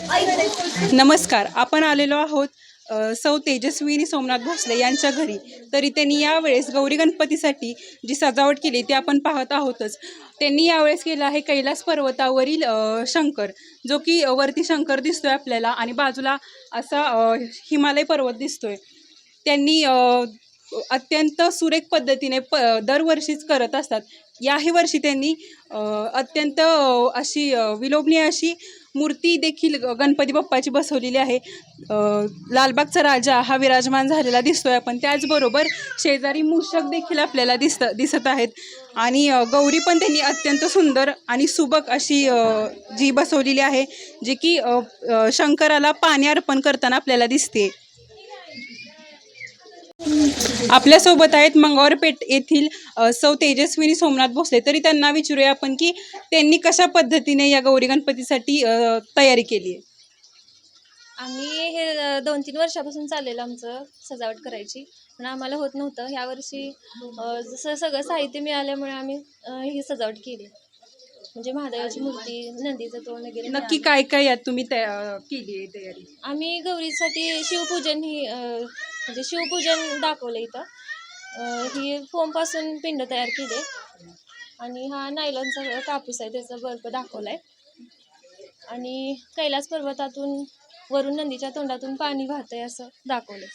नमस्कार आपण आलेलो आहोत सौ तेजस्विनी सोमनाथ भोसले यांच्या घरी. तरी त्यांनी यावेळेस गौरी गणपतीसाठी जी सजावट केली ती आपण पाहत आहोतच. त्यांनी यावेळेस केलं आहे कैलास पर्वतावरील शंकर जो की वरती शंकर दिसतोय आपल्याला आणि बाजूला असा हिमालय पर्वत दिसतोय. त्यांनी अत्यंत सुरेख पद्धतीने प दरवर्षीच करत असतात. याही वर्षी त्यांनी अत्यंत अशी विलोभनीय अशी मूर्ती देखील ग- गणपती बाप्पाची बसवलेली आहे. लालबागचा राजा हा विराजमान झालेला दिसतोय आपण. त्याचबरोबर शेजारी मूषक देखील आपल्याला दिसत दिसत आहेत. आणि गौरी पण त्यांनी अत्यंत सुंदर आणि सुबक अशी जी बसवलेली आहे जी की शंकराला पाणी अर्पण करताना आपल्याला दिसते. आपल्यासोबत आहेत मंगळवारपेठ येथील सौ तेजस्विनी सोमनाथ भोसले. तरी त्यांना विचारूया आपण की त्यांनी कशा पद्धतीने या गौरी गणपतीसाठी अ, तयारी केली आहे? आम्ही हे अ, दोन तीन वर्षापासून चाललेलं आमचं सजावट करायची. पण आम्हाला होत नव्हतं. ह्या वर्षी अ, जसं सगळं साहित्य मिळाल्यामुळे आम्ही अ, ही सजावट केली. म्हणजे महादेवाची मूर्ती नंदीचं तोंड वगैरे नक्की मिळालं. काय काय यात तुम्ही तया केली आहे तयारी? आम्ही गौरीसाठी शिवपूजन ही अ, म्हणजे शिवपूजन दाखवलं इथं. ही फोमपासून पिंड तयार केले. आणि हा नायलॉनचा कापूस आहे त्याचा बर्फ दाखवला आहे आणि कैलास पर्वतातून वरून नंदीच्या तोंडातून पाणी वाहतंय असं दाखवलं